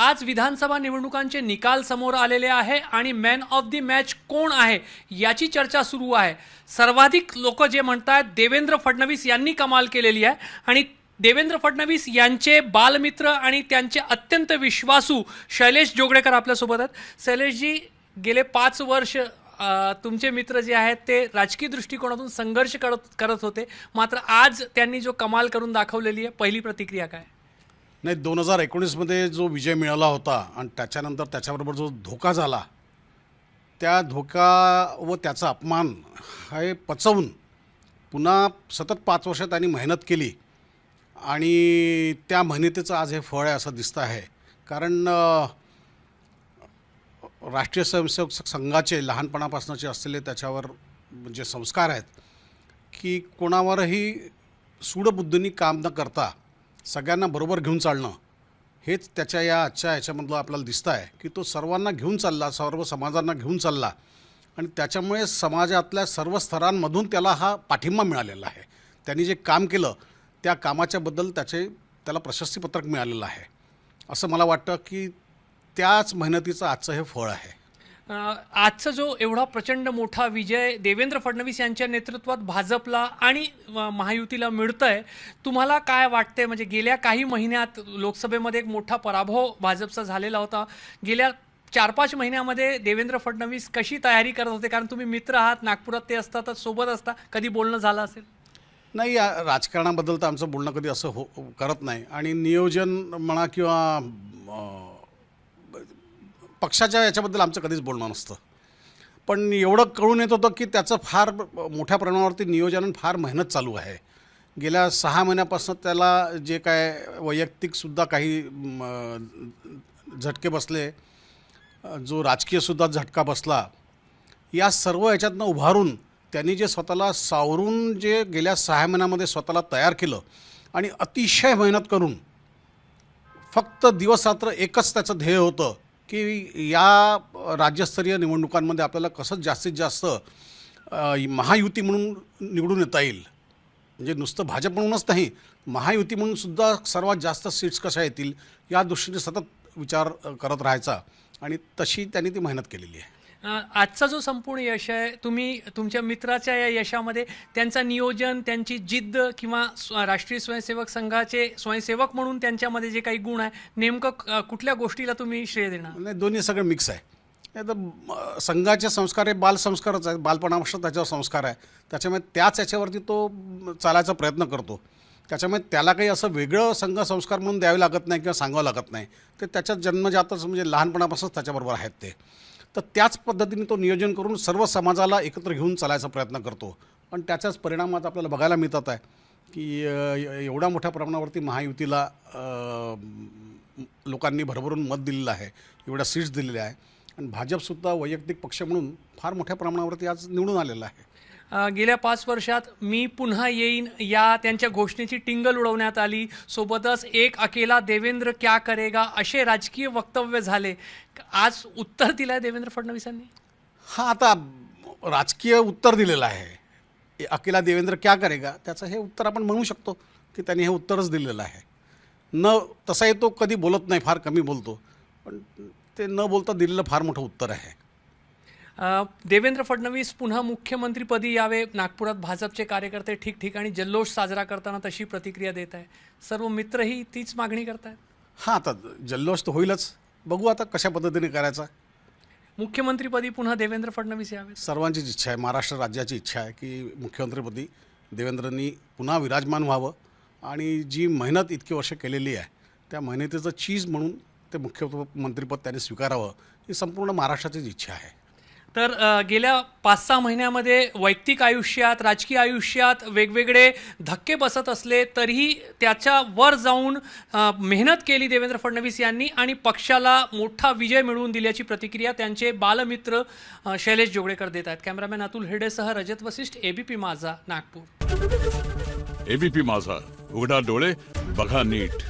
आज विधानसभा निवडणुकांचे निकाल समोर आलेले आहे आणि मॅन ऑफ दी मॅच कोण आहे याची चर्चा सुरू आहे. सर्वाधिक लोक जे म्हणतात देवेंद्र फडणवीस यांनी कमाल केलेली आहे आणि देवेंद्र फडणवीस यांचे बालमित्र आणि त्यांचे अत्यंत विश्वासू शैलेश जोगडेकर आपल्यासोबत आहेत. शैलेशजी गेले पाच वर्ष तुमचे मित्र जे आहेत ते राजकीय दृष्टिकोनातून संघर्ष करत करत होते. मात्र आज त्यांनी जो कमाल करून दाखवलेली आहे पहिली प्रतिक्रिया काय? नाही दोन हजार एकोणीसमध्ये जो विजय मिळाला होता आणि त्याच्यानंतर त्याच्याबरोबर जो धोका झाला त्या धोका व त्याचा अपमान हे पचवून पुन्हा सतत पाच वर्ष त्यांनी मेहनत केली आणि त्या मेहनतीचं आज हे फळ आहे असं दिसतं आहे. कारण राष्ट्रीय स्वयंसेवक संघाचे लहानपणापासूनचे असलेले त्याच्यावर जे संस्कार आहेत की कोणावरही सूडबुद्धीनी काम न करता सगळ्यांना बरोबर घेऊन चालणं हेच त्याच्या या आजच्या ह्याच्यामधलं आपल्याला दिसतं आहे की तो सर्वांना घेऊन चालला सर्व समाजांना घेऊन चालला. आणि त्याच्यामुळे समाजातल्या सर्व स्तरांमधून त्याला हा पाठिंबा मिळालेला आहे. त्यांनी जे काम केलं त्या कामाच्याबद्दल त्याचे त्याला प्रशस्तीपत्रक मिळालेलं आहे. असं मला वाटतं की त्याच मेहनतीचं आजचं हे फळ आहे. आजचा जो एवढा प्रचंड मोठा विजय देवेंद्र फडणवीस यांच्या नेतृत्वात भाजपला आणि महायुतीला मिळतं आहे तुम्हाला काय वाटतंय? म्हणजे गेल्या काही महिन्यात लोकसभेमध्ये एक मोठा पराभव भाजपचा झालेला होता. गेल्या चार पाच महिन्यामध्ये देवेंद्र फडणवीस कशी तयारी करत होते? कारण तुम्ही मित्र आहात नागपुरात ते असतात सोबत असता. कधी बोलणं झालं असेल? नाही या राजकारणाबद्दल तर आमचं बोलणं कधी असं हो करत नाही. आणि नियोजन म्हणा किंवा पक्षाच्या याच्याबद्दल आमचं कधीच बोलणं नसतं. पण एवढं कळून येत होतं की त्याचं फार मोठ्या प्रमाणावरती नियोजन फार मेहनत चालू आहे. गेल्या सहा महिन्यापासून त्याला जे काय वैयक्तिकसुद्धा काही झटके बसले जो राजकीयसुद्धा झटका बसला या सर्व याच्यातनं उभारून त्यांनी जे स्वतःला सावरून जे गेल्या सहा महिन्यामध्ये स्वतःला तयार केलं आणि अतिशय मेहनत करून फक्त दिवसरात्र एकच त्याचं ध्येय होतं की या राज्यस्तरीय निवडणुकांमध्ये आपल्याला कसं जास्तीत जास्त महायुती म्हणून निवडून येता येईल? म्हणजे नुसतं भाजप म्हणूनच नाही महायुती म्हणून सुद्धा सर्वात जास्त सीट्स कशा येतील या दृष्टीने सतत विचार करत राहायचा. आणि तशी त्यांनी ती मेहनत केलेली आहे. आजचा जो संपूर्ण यश आहे तुम्ही तुमच्या मित्राच्या या यशामध्ये त्यांचा नियोजन त्यांची जिद्द किंवा स्व- राष्ट्रीय स्वयंसेवक संघाचे स्वयंसेवक म्हणून त्यांच्यामध्ये जे काही गुण आहे नेमकं कुठल्या गोष्टीला तुम्ही श्रेय देणार? नाही दोन्ही सगळं मिक्स आहे. नाही तर संघाचे संस्कार हे बालसंस्कारच आहेत. बालपणापासून त्याच्यावर संस्कार आहे. त्याच्यामुळे त्याच याच्यावरती तो चालायचा प्रयत्न करतो. त्याच्यामुळे त्याला काही असं वेगळं संघ संस्कार म्हणून द्यावे लागत नाही किंवा सांगावं लागत नाही. ते त्याच्यात जन्मजातच म्हणजे लहानपणापासूनच त्याच्याबरोबर आहेत ते. तर त्याच पद्धतीने तो नियोजन करून सर्व समाजाला एकत्र घेऊन चालायचा प्रयत्न करतो. पण त्याचाच परिणाम आपल्याला बघायला मिळतात आहे की एवढ्या मोठ्या प्रमाणावरती महायुतीला लोकांनी भरभरून मत दिलेलं आहे एवढ्या सीट्स दिलेल्या आहे. आणि भाजपसुद्धा वैयक्तिक पक्ष म्हणून फार मोठ्या प्रमाणावरती आज निवडून आलेला आहे. गेल्या पाच वर्षात मी पुन्हा येईन. या त्यांच्या घोषणेची टिंगल उडवण्यात आली. सोबतच एक अकेला देवेंद्र क्या करेगा असे राजकीय वक्तव्य झाले. आज उत्तर दिलं आहे देवेंद्र फडणवीसांनी? हा आता राजकीय उत्तर दिलेलं आहे. अकेला देवेंद्र क्या करेगा? त्याचं हे उत्तर आपण म्हणू शकतो की त्यांनी हे उत्तरच दिलेलं आहे. न तसाही तो कधी बोलत नाही फार कमी बोलतो. पण ते न बोलता दिलेलं फार मोठं उत्तर आहे. देवेंद्र फडणवीस पुन्हा मुख्यमंत्रीपदी यावे. नागपुरात भाजपचे कार्यकर्ते ठिकठिकाणी जल्लोष साजरा करताना तशी प्रतिक्रिया देत आहे. सर्व मित्रही तीच मागणी करतायत. हां आता जल्लोष तर होईलच. बघू आता कशा पद्धतीने करायचा. मुख्यमंत्रीपदी पुन्हा देवेंद्र फडणवीस यावे सर्वांचीच इच्छा आहे महाराष्ट्र राज्याची इच्छा आहे की मुख्यमंत्रीपदी देवेंद्रनी पुन्हा विराजमान व्हावं. आणि जी मेहनत इतकी वर्ष केलेली आहे त्या मेहनतीचं चीज म्हणून ते मुख्यमंत्रीपद त्यांनी स्वीकारावं ही संपूर्ण महाराष्ट्राचीच इच्छा आहे. तर गेल्या पाच सहा महिन्यामध्ये वैयक्तिक आयुष्यात राजकीय आयुष्यात वेगवेगळे धक्के बसत असले तरीही त्याच्या वर जाऊन मेहनत केली देवेंद्र फडणवीस यांनी आणि पक्षाला मोठा विजय मिळवून दिल्याची प्रतिक्रिया त्यांचे बालमित्र शैलेश जोगळेकर देत आहेत. कॅमेरामॅन अतुल हेडेसह रजत वसिष्ठ एबीपी माझा नागपूर. एबीपी माझा उघडा डोळे बघा नीट.